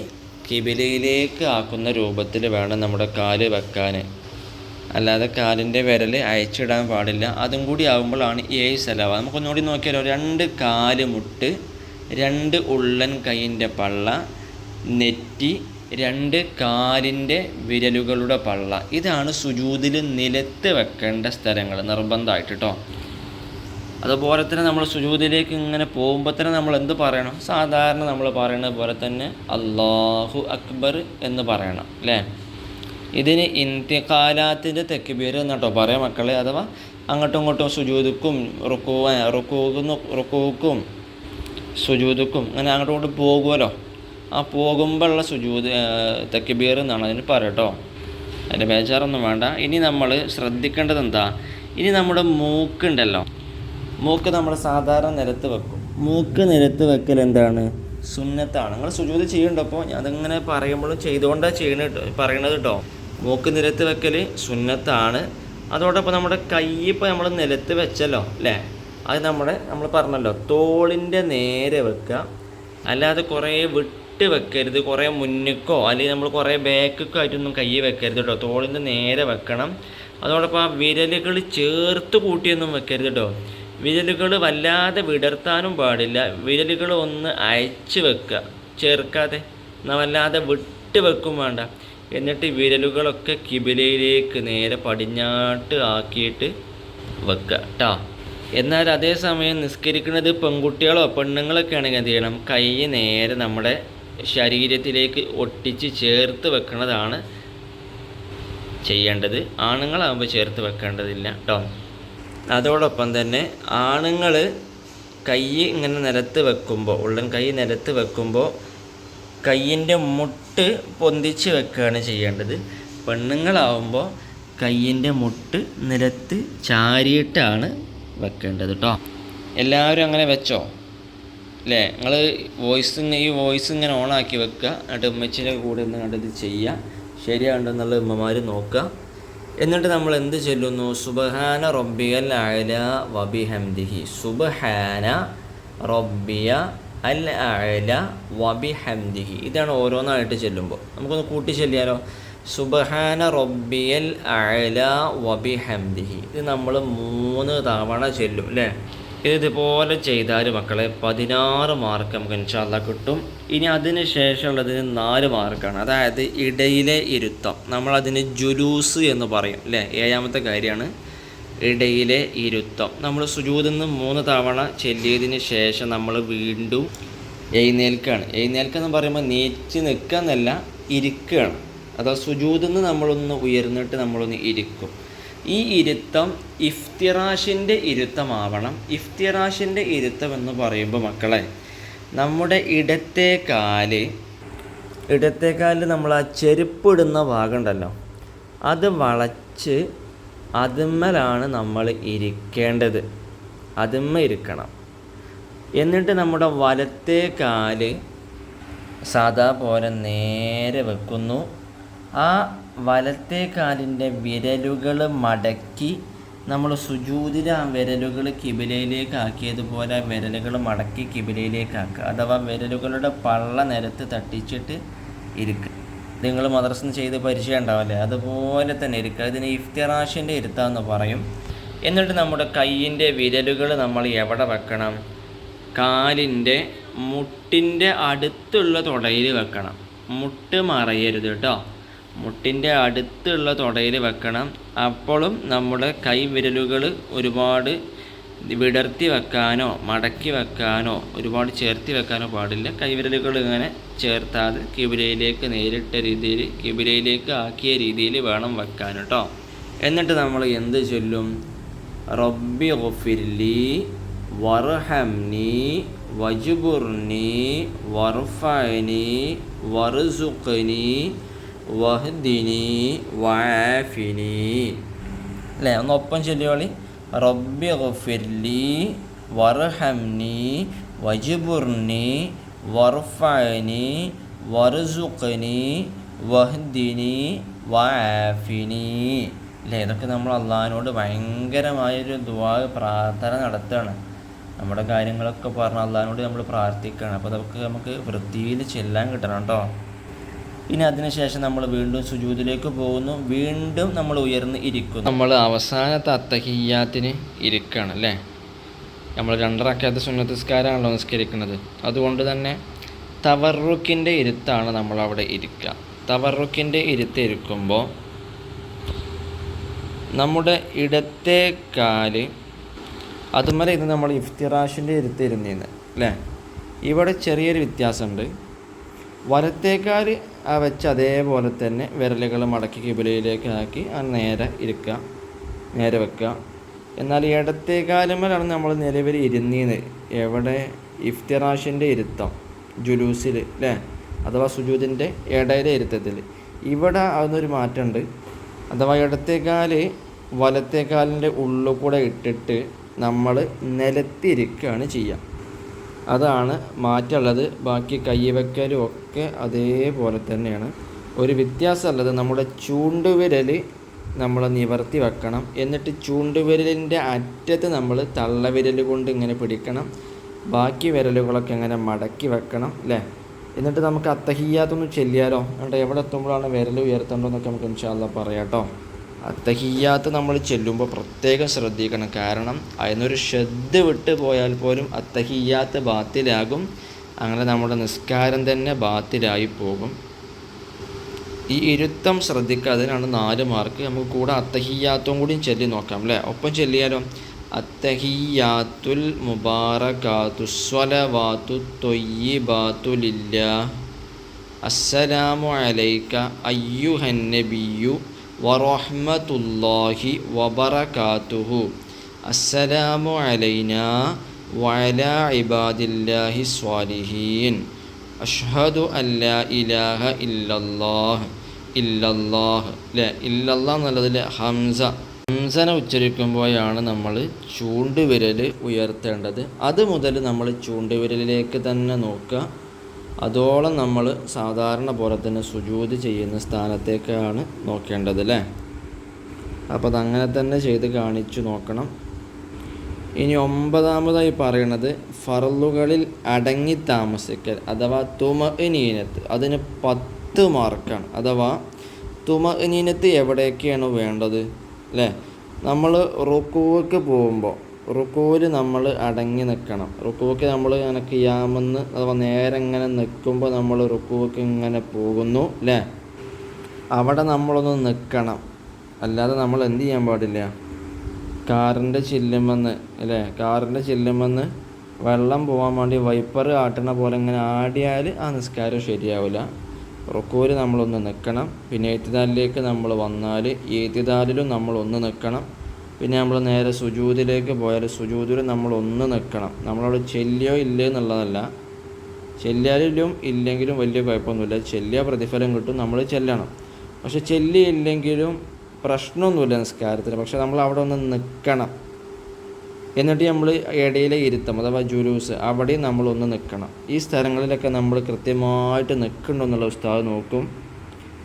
കിബിലയിലേക്ക് ആക്കുന്ന രൂപത്തിൽ വേണം നമ്മുടെ കാൽ വെക്കാൻ. അല്ലാതെ കാലിന്റെ വിരൽ അയച്ചിടാൻ പാടില്ല. അതും കൂടി ആകുമ്പോഴാണ് ഏഴ് സ്ഥലവ് നമുക്കൊന്നുകൂടി നോക്കിയാലോ? രണ്ട് കാൽ മുട്ട് രണ്ട് ഉള്ളൻ കൈയിന്റെ പള്ള നെറ്റി രണ്ട് കാലിന്റെ വിരലുകളുടെ പള്ള. ഇതാണ് സുജൂതിൽ നിലത്ത് വെക്കേണ്ട സ്ഥലങ്ങൾ നിർബന്ധമായിട്ട് കേട്ടോ അതുപോലെ തന്നെ നമ്മൾ സുജൂദിലേക്ക് ഇങ്ങനെ പോകുമ്പോൾ തന്നെ നമ്മൾ എന്ത് പറയണം? സാധാരണ നമ്മൾ പറയുന്നത് പോലെ തന്നെ അള്ളാഹു അക്ബർ എന്ന് പറയണം അല്ലേ? ഇതിന് ഇന്ത്യകാലാത്തിന്റെ തെക്കുബീർ എന്നാട്ടോ പറയാം മക്കളെ. അഥവാ അങ്ങോട്ടും ഇങ്ങോട്ടും സുജൂദുക്കും റുക്കൂ റുക്കൂക്കുന്നു റുക്കൂക്കും സുജൂദുക്കും അങ്ങനെ അങ്ങോട്ടും ഇങ്ങോട്ടും പോകുമല്ലോ. ആ പോകുമ്പോഴുള്ള സുജൂദ് തെക്കുബീർ എന്നാണ് അതിന് പറയട്ടോ അതിന്റെ ബേജാറൊന്നും വേണ്ട. ഇനി നമ്മൾ ശ്രദ്ധിക്കേണ്ടത് എന്താ? ഇനി നമ്മുടെ മൂക്കുണ്ടല്ലോ. മൂക്ക് നമ്മൾ സാധാരണ നിരത്ത് വെക്കും. മൂക്ക് നിരത്ത് വെക്കൽ എന്താണ്? സുന്നത്താണ്. നിങ്ങൾ സുജൂത് ചെയ്യണ്ടപ്പോൾ അതിങ്ങനെ പറയുമ്പോഴും ചെയ്തുകൊണ്ടാണ് ചെയ്യണ പറയണത് കേട്ടോ മൂക്ക് നിരത്ത് വെക്കൽ സുന്നത്താണ്. അതോടൊപ്പം നമ്മുടെ കൈ ഇപ്പോൾ നമ്മൾ നിലത്ത് വെച്ചല്ലോ അല്ലേ? അത് നമ്മുടെ നമ്മൾ പറഞ്ഞല്ലോ തോളിന്റെ നേരെ വെക്കുക അല്ലാതെ കുറേ വിട്ട് വെക്കരുത്. കുറേ മുന്നിക്കോ അല്ലെങ്കിൽ നമ്മൾ കുറേ ബാക്കൊക്കെ ആയിട്ടൊന്നും കൈ വെക്കരുത് കേട്ടോ തോളിന്റെ നേരെ വെക്കണം. അതോടൊപ്പം ആ വിരലുകൾ ചേർത്ത് കൂട്ടിയൊന്നും വെക്കരുത് കേട്ടോ വിരലുകൾ വല്ലാതെ വിടർത്താനും പാടില്ല. വിരലുകൾ ഒന്ന് അയച്ചു വെക്കുക ചേർക്കാതെ. വല്ലാതെ വിട്ട് വെക്കും വേണ്ട. എന്നിട്ട് വിരലുകളൊക്കെ കിബിലയിലേക്ക് നേരെ പടിഞ്ഞാട്ട് ആക്കിയിട്ട് വെക്കുക കേട്ടോ എന്നാൽ അതേസമയം നിസ്കരിക്കുന്നത് പെൺകുട്ടികളോ പെണ്ണുങ്ങളൊക്കെ ആണെങ്കിൽ എന്ത് ചെയ്യണം? കൈ നേരെ നമ്മുടെ ശരീരത്തിലേക്ക് ഒട്ടിച്ച് ചേർത്ത് വെക്കുന്നതാണ് ചെയ്യേണ്ടത്. ആണുങ്ങളാകുമ്പോൾ ചേർത്ത് വെക്കേണ്ടതില്ല. കേട്ടോ അതോടൊപ്പം തന്നെ ആണുങ്ങൾ കൈ ഇങ്ങനെ നിലത്ത് വെക്കുമ്പോൾ ഉള്ളൻ കൈ നിലത്ത് വെക്കുമ്പോൾ കയ്യിന്റെ മുട്ട് പൊന്തിച്ച് വെക്കുകയാണ് ചെയ്യേണ്ടത്. പെണ്ണുങ്ങളാവുമ്പോൾ കയ്യിന്റെ മുട്ട് നിലത്ത് ചാരിയിട്ടാണ് വെക്കേണ്ടത് കേട്ടോ എല്ലാവരും അങ്ങനെ വെച്ചോ? അല്ലേ നിങ്ങൾ വോയിസ് ഈ വോയിസ് ഇങ്ങനെ ഓണാക്കി വെക്കുക എന്നിട്ട് ഉമ്മച്ചിന്റെ കൂടെ നിന്ന് കണ്ടത് ചെയ്യുക ശരിയാണ്ടെന്നുള്ള ഉമ്മമാർ നോക്കുക എന്നിട്ട് നമ്മൾ എന്ത് ചൊല്ലുന്നു? സുബഹാന റബ്ബിയൽ അല വബിഹംദിഹി. സുബഹാന റബ്ബിയ അൽ അല വബിഹംദിഹി. ഇതാണ് ഓരോന്നായിട്ട് ചെല്ലുമ്പോൾ. നമുക്കൊന്ന് കൂട്ടി ചെല്ലിയാലോ? സുബഹാന റബ്ബിയൽ അല വബിഹംദിഹി. ഇത് നമ്മൾ മൂന്ന് തവണ ചെല്ലും അല്ലേ? ഇതുപോലെ ചെയ്താൽ മക്കളെ പതിനാറ് മാർക്ക് നമുക്ക് ഇൻഷാല്ല കിട്ടും. ഇനി അതിന് ശേഷമുള്ളതിന് നാല് മാർക്കാണ് അതായത് ഇടയിലെ ഇരുത്തം. നമ്മളതിന് ജുലൂസ് എന്ന് പറയും അല്ലേ ഏഴാമത്തെ കാര്യമാണ് ഇടയിലെ ഇരുത്തം. നമ്മൾ സുജൂതിൽ നിന്ന് മൂന്ന് തവണ ചെല്ലിയതിന് ശേഷം നമ്മൾ വീണ്ടും എഴുന്നേൽക്കുകയാണ് എഴുന്നേൽക്കുക എന്ന് പറയുമ്പോൾ നീച്ച് നിൽക്കുക എന്നല്ല ഇരിക്കുകയാണ്. അതാ സുജൂതിൽ നിന്ന് നമ്മളൊന്ന് ഉയർന്നിട്ട് നമ്മളൊന്ന് ഇരിക്കും. ഈ ഇരുത്തം ഇഫ്തിറാഷിന്റെ ഇരുത്തമാവണം. ഇഫ്തിറാഷിന്റെ ഇരുത്തം എന്ന് പറയുമ്പോൾ മക്കളെ നമ്മുടെ ഇടത്തെ കാൽ ഇടത്തെ കാലിൽ നമ്മൾ ആ ചെരുപ്പിടുന്ന ഭാഗമുണ്ടല്ലോ. അത് വളച്ച് അതിന്മേലാണ് നമ്മൾ ഇരിക്കേണ്ടത്. അതിന്മ ഇരിക്കണം. എന്നിട്ട് നമ്മുടെ വലത്തെ കാൽ സാധാ പോലെ നേരെ വെക്കുന്നു. ആ വലത്തേ കാലിന്റെ വിരലുകൾ മടക്കി നമ്മൾ സുജൂതിൽ ആ വിരലുകൾ കിബിലയിലേക്ക് ആക്കിയതുപോലെ വിരലുകൾ മടക്കി കിബിലയിലേക്ക് ആക്കുക അഥവാ വിരലുകളുടെ പള്ള നിരത്ത് തട്ടിച്ചിട്ട് ഇരിക്കുക നിങ്ങൾ മദ്രസ ചെയ്ത് പരിചയം ഉണ്ടാവില്ലേ? അതുപോലെ തന്നെ ഇരിക്കുക ഇതിന് ഇഫ്തിറാഷിന്റെ ഇരുത്താന്ന് പറയും. എന്നിട്ട് നമ്മുടെ കയ്യിന്റെ വിരലുകൾ നമ്മൾ എവിടെ വെക്കണം? കാലിന്റെ മുട്ടിന്റെ അടുത്തുള്ള തുടയിൽ വെക്കണം. മുട്ട് മറയരുത് കേട്ടോ മുട്ടിന്റെ അടുത്തുള്ള തുടയിൽ വെക്കണം. അപ്പോഴും നമ്മുടെ കൈവിരലുകൾ ഒരുപാട് വിടർത്തി വെക്കാനോ മടക്കി വെക്കാനോ ഒരുപാട് ചേർത്തി വെക്കാനോ പാടില്ല. കൈവിരലുകൾ ഇങ്ങനെ ചേർത്താതെ കിബിലയിലേക്ക് നേരിട്ട രീതിയിൽ കിബിലയിലേക്ക് ആക്കിയ രീതിയിൽ വേണം വെക്കാൻ കേട്ടോ. എന്നിട്ട് നമ്മൾ എന്ത് ചൊല്ലും? റബ്ബി ഗുഫിർലി വർഹംനി വജുബുർനി വർഫനി വർസുഖനി അല്ലേ ഒന്ന് ഒപ്പം ചൊല്ലിയോളി റബ്ബി ഗഫിർലി വർഹംനി വജുബുർനി വർഫനി വർസുഖനി വഹ്ദിനി വാഫിനി അല്ലേ ഇതൊക്കെ നമ്മൾ അള്ളാഹിനോട് ഭയങ്കരമായൊരു ദുവാ പ്രാർത്ഥന നടത്തുകയാണ്. നമ്മുടെ കാര്യങ്ങളൊക്കെ പറഞ്ഞ് അള്ളാഹിനോട് നമ്മൾ പ്രാർത്ഥിക്കുകയാണ്. അപ്പോൾ നമുക്ക് നമുക്ക് വൃത്തിയിൽ ചെല്ലാൻ കിട്ടണം കേട്ടോ. ഇനി അതിനുശേഷം നമ്മൾ വീണ്ടും സുജൂതിലേക്ക് പോകുന്നു. വീണ്ടും നമ്മൾ ഉയർന്ന് ഇരിക്കുന്നു. നമ്മൾ അവസാനത്തെ അത്തഹിയാത്തിന് ഇരിക്കുകയാണ് അല്ലേ? നമ്മൾ രണ്ടറക്കാത്ത സുന്നത്തിസ്കാരമാണല്ലോ നിസ്കരിക്കുന്നത്. അതുകൊണ്ട് തന്നെ തവറുക്കിന്റെ ഇരുത്താണ് നമ്മൾ അവിടെ ഇരിക്കുക. തവറുക്കിന്റെ ഇരുത്ത് ഇരിക്കുമ്പോൾ നമ്മുടെ ഇടത്തെ കാൽ അതുമല്ല ഇത് നമ്മൾ ഇഫ്തിറാഷിന്റെ ഇരുത്ത് അല്ലേ? ഇവിടെ ചെറിയൊരു വ്യത്യാസമുണ്ട്. വലത്തേക്കാൽ വെച്ച് അതേപോലെ തന്നെ വിരലുകൾ മടക്കി കിബിലയിലേക്ക് ആക്കി ആ നേരെ ഇരിക്കുക നേരെ വെക്കുക. എന്നാൽ ഇടത്തേക്കാലുമ്മലാണ് നമ്മൾ നിലവിൽ ഇരുന്നീന്ന്. എവിടെ? ഇഫ്തിറാഷിന്റെ ഇരുത്തം ജുലൂസിൽ അല്ലേ? അഥവാ സുജൂദിന്റെ ഇടയിലെ ഇരുത്തത്തിൽ ഇവിടെ അതിനൊരു മാറ്റമുണ്ട്. അഥവാ ഇടത്തേക്കാൽ വലത്തേക്കാലിന്റെ ഉള്ളിൽ കൂടെ ഇട്ടിട്ട് നമ്മൾ നിലത്തിരിക്കുകയാണ് ചെയ്യുക. അതാണ് മാറ്റമുള്ളത്. ബാക്കി കൈവയ്ക്കലും ഒക്കെ അതേപോലെ തന്നെയാണ്. ഒരു വ്യത്യാസമുള്ളത് നമ്മുടെ ചൂണ്ടുവിരൽ നമ്മൾ നിവർത്തി വെക്കണം. എന്നിട്ട് ചൂണ്ടുവിരലിന്റെ അറ്റത്ത് നമ്മൾ തള്ളവിരൽ കൊണ്ട് ഇങ്ങനെ പിടിക്കണം. ബാക്കി വിരലുകളൊക്കെ ഇങ്ങനെ മടക്കി വെക്കണം അല്ലേ എന്നിട്ട് നമുക്ക് അത്തഹിയാത്തൊന്ന് ചെല്ലിയാലോ? എന്നിട്ട് എവിടെ എത്തുമ്പോഴാണ് വിരൽ ഉയർത്തേണ്ടതെന്നൊക്കെ നമുക്ക് ഇൻഷാല്ല പറയാം കേട്ടോ അത്തഹിയാത്ത് നമ്മൾ ചെല്ലുമ്പോൾ പ്രത്യേകം ശ്രദ്ധിക്കണം. കാരണം അതിനൊരു ശ്രദ്ധ വിട്ട് പോയാൽ പോലും അത്തഹിയാത്ത് ബാത്തിലാകും. അങ്ങനെ നമ്മുടെ നിസ്കാരം തന്നെ ബാത്തിലായി പോകും. ഈ ഇരുത്തം ശ്രദ്ധിക്കുക. അതിനാണ് നാല് മാർക്ക്. നമുക്ക് കൂടെ അത്തഹിയാത്തും കൂടിയും ചൊല്ലി നോക്കാം അല്ലേ ഒപ്പം ചൊല്ലിയാലോ? അത്തഹിയാത്തുൽ മുബാറകാത്തു സ്വലവാത്തു തൊയ്യിബാത്തു ലില്ലാ അസ്സലാമു അലൈക അയ്യുഹൻ നബിയു വറഹ്മത്തുള്ളാഹി വബറകാതുഹു. അസ്സലാമു അലൈന വഅലാ ഇബാദില്ലാഹി സ്വാലിഹീൻ. അഷ്ഹദു അല്ലാ ഇലാഹ ഇല്ലല്ലാഹ്. ഇല്ലല്ലാഹ്. അല്ലേ ഇല്ലല്ലാഹ് എന്നുള്ളതിൽ ഹംസ. ഹംസനെ ഉച്ചരിക്കുമ്പോഴാണ് നമ്മൾ ചൂണ്ടുവിരൽ ഉയർത്തേണ്ടത്. അത് മുതൽ നമ്മൾ ചൂണ്ടുവിരലിലേക്ക് തന്നെ നോക്കുക. അതോളം നമ്മൾ സാധാരണ പോലെ തന്നെ സുജൂത് ചെയ്യുന്ന സ്ഥാനത്തേക്കാണ് നോക്കേണ്ടത് അല്ലേ? അപ്പോൾ അതങ്ങനെ തന്നെ ചെയ്ത് കാണിച്ചു നോക്കണം. ഇനി ഒമ്പതാമതായി പറയുന്നത് ഫറലുകളിൽ അടങ്ങി താമസിക്കൽ അഥവാ തുമ ഇനീനത്ത് അതിന് പത്ത് മാർക്കാണ്. അഥവാ തുമ ഇനീനത്ത് എവിടേക്കാണ് വേണ്ടത്? അല്ലേ? നമ്മൾ റുക്കുവക്ക് പോകുമ്പോൾ റുക്കുവിൽ നമ്മൾ അടങ്ങി നിൽക്കണം റുക്കൂക്ക് നമ്മൾ ഇങ്ങനെ കിയാമെന്ന് അഥവാ നേരെ ഇങ്ങനെ നിൽക്കുമ്പോൾ നമ്മൾ റുക്കൂക്ക് ഇങ്ങനെ പോകുന്നു അല്ലേ അവിടെ നമ്മളൊന്ന് നിൽക്കണം അല്ലാതെ നമ്മൾ എന്ത് ചെയ്യാൻ പാടില്ല? കാറിന്റെ ചില്ലുമെന്ന് അല്ലേ കാറിന്റെ ചില്ലുമെന്ന് വെള്ളം പോകാൻ വേണ്ടി വൈപ്പർ ആട്ടണ പോലെ ഇങ്ങനെ ആടിയാൽ ആ നിസ്കാരം ശരിയാവില്ല റുക്കൂര് നമ്മളൊന്ന് നിൽക്കണം പിന്നെ ഏത്തിദാലിലേക്ക് നമ്മൾ വന്നാൽ ഏത്തിദാലിലും നമ്മളൊന്ന് നിൽക്കണം പിന്നെ നമ്മൾ നേരെ സുജൂതിലേക്ക് പോയാൽ സുജൂതിൽ നമ്മൾ ഒന്ന് നിൽക്കണം നമ്മളവിടെ ചെല്ലിയോ ഇല്ലേ എന്നുള്ളതല്ല. ചെല്ലാലും ഇല്ലെങ്കിലും വലിയ കുഴപ്പമൊന്നുമില്ല. ചെല്ലിയ പ്രതിഫലം കിട്ടും നമ്മൾ ചെല്ലണം. പക്ഷെ ചെല്ലിയില്ലെങ്കിലും പ്രശ്നമൊന്നുമില്ല നിസ്കാരത്തിന്. പക്ഷെ നമ്മൾ അവിടെ ഒന്ന് നിൽക്കണം എന്നിട്ട് നമ്മൾ ഇടയിലെ ഇരുത്തം അഥവാ ജുലൂസ് അവിടെയും നമ്മളൊന്ന് നിൽക്കണം ഈ സ്ഥലങ്ങളിലൊക്കെ നമ്മൾ കൃത്യമായിട്ട് നിൽക്കണ്ടോ എന്നുള്ള ഉസ്താദ് നോക്കും.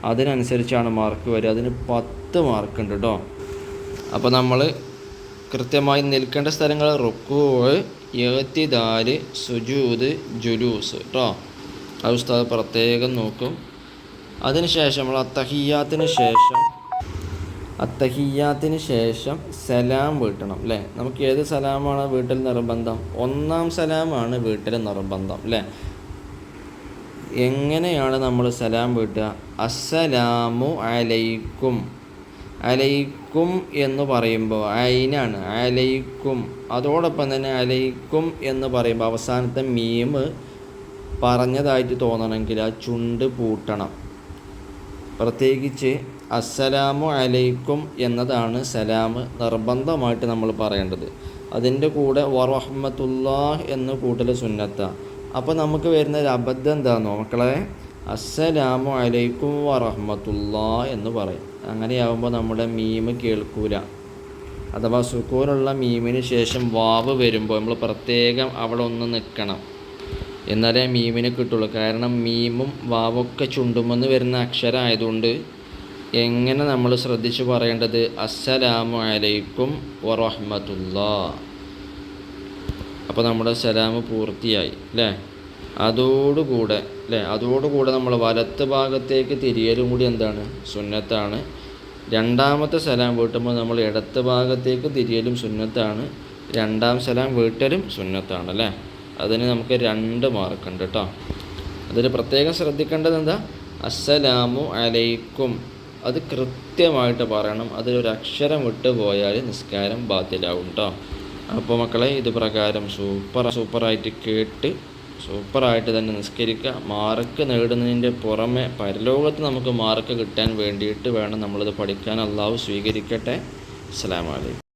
അതിനനുസരിച്ചാണ് മാർക്ക് വരിക. അതിന് പത്ത് മാർക്ക് ഉണ്ട് കേട്ടോ അപ്പോൾ നമ്മൾ കൃത്യമായി നിൽക്കേണ്ട സ്ഥലങ്ങൾ റുക്കൂ ഏത്തിദാൽ സുജൂദ് ജുലൂസ് കേട്ടോ അത് ഉസ്താദ് പ്രത്യേകം നോക്കും. അതിനുശേഷം നമ്മൾ അത്തഹിയാത്തിന് ശേഷം അത്തഹിയാത്തിന് ശേഷം സലാം വീട്ടണം അല്ലേ നമുക്ക് ഏത് സലാമാണ് വീട്ടിൽ നിർബന്ധം? ഒന്നാം സലാമാണ് വീട്ടിൽ നിർബന്ധം അല്ലേ എങ്ങനെയാണ് നമ്മൾ സലാം വീട്ടുക? അസ്സലാമു അലൈക്കും. അലൈക്കും എന്ന് പറയുമ്പോൾ അയിനാണ്. അലൈക്കും. അതോടൊപ്പം തന്നെ അലൈക്കും എന്ന് പറയുമ്പോൾ അവസാനത്തെ മീം പറഞ്ഞതായിട്ട് തോന്നണമെങ്കിൽ ആ ചുണ്ട് പൂട്ടണം. പ്രത്യേകിച്ച് അസ്സലാമു അലൈക്കും എന്നതാണ് സലാം നിർബന്ധമായിട്ട് നമ്മൾ പറയേണ്ടത്. അതിന്റെ കൂടെ വറഹ്മത്തുല്ലാഹ് എന്ന് കൂട്ടൽ സുന്നത്ത. അപ്പോൾ നമുക്ക് വരുന്ന ഒരു അബദ്ധം എന്താണെന്നോ മക്കളെ? അസ്സലാമു അലൈക്കും വറഹമ്മത്തുല്ലാ എന്ന് പറയും. അങ്ങനെയാവുമ്പോൾ നമ്മുടെ മീമ് കേൾക്കൂല. അഥവാ സുക്കൂനുള്ള മീമിന് ശേഷം വാവ് വരുമ്പോൾ നമ്മൾ പ്രത്യേകം അവിടെ ഒന്ന് നിൽക്കണം എന്നാലേ മീമിനെ കിട്ടുള്ളൂ. കാരണം മീമും വാവൊക്കെ ചുണ്ടുമെന്ന് വരുന്ന അക്ഷരമായതുകൊണ്ട് എങ്ങനെ നമ്മൾ ശ്രദ്ധിച്ച് പറയേണ്ടത്? അസ്സലാമു അലൈക്കും വറഹമത്തുള്ള. അപ്പോൾ നമ്മുടെ സലാം പൂർത്തിയായി അല്ലേ അതോടുകൂടെ അല്ലേ അതോടുകൂടെ നമ്മൾ വലത്ത് ഭാഗത്തേക്ക് തിരിയലും കൂടി എന്താണ്? സുന്നത്താണ്. രണ്ടാമത്തെ സലാം വീട്ടുമ്പോൾ നമ്മൾ ഇടത്ത് ഭാഗത്തേക്ക് തിരിയലും സുന്നത്താണ്. രണ്ടാം സലാം വീട്ടലും സുന്നത്താണ് അല്ലേ? അതിന് നമുക്ക് രണ്ട് മാർക്ക് ഉണ്ട് കേട്ടോ അതിൽ പ്രത്യേകം ശ്രദ്ധിക്കേണ്ടത് എന്താ? അസ്സലാമു അലൈക്കും. അത് കൃത്യമായിട്ട് പറയണം. അതിലൊരു അക്ഷരം വിട്ട് പോയാൽ നിസ്കാരം ബാത്തിലാവും കേട്ടോ അപ്പോൾ മക്കളെ ഇത് പ്രകാരം സൂപ്പർ സൂപ്പറായിട്ട് കേട്ട് സൂപ്പറായിട്ട് തന്നെ നിസ്കരിക്കുക. മാർക്ക് നേടുന്നതിന്റെ പുറമെ പരലോകത്ത് നമുക്ക് മാർക്ക് കിട്ടാൻ വേണ്ടിയിട്ട് വേണം നമ്മളിത് പഠിക്കാൻ. അള്ളാഹു സ്വീകരിക്കട്ടെ. അസ്സലാമു അലൈക്കും.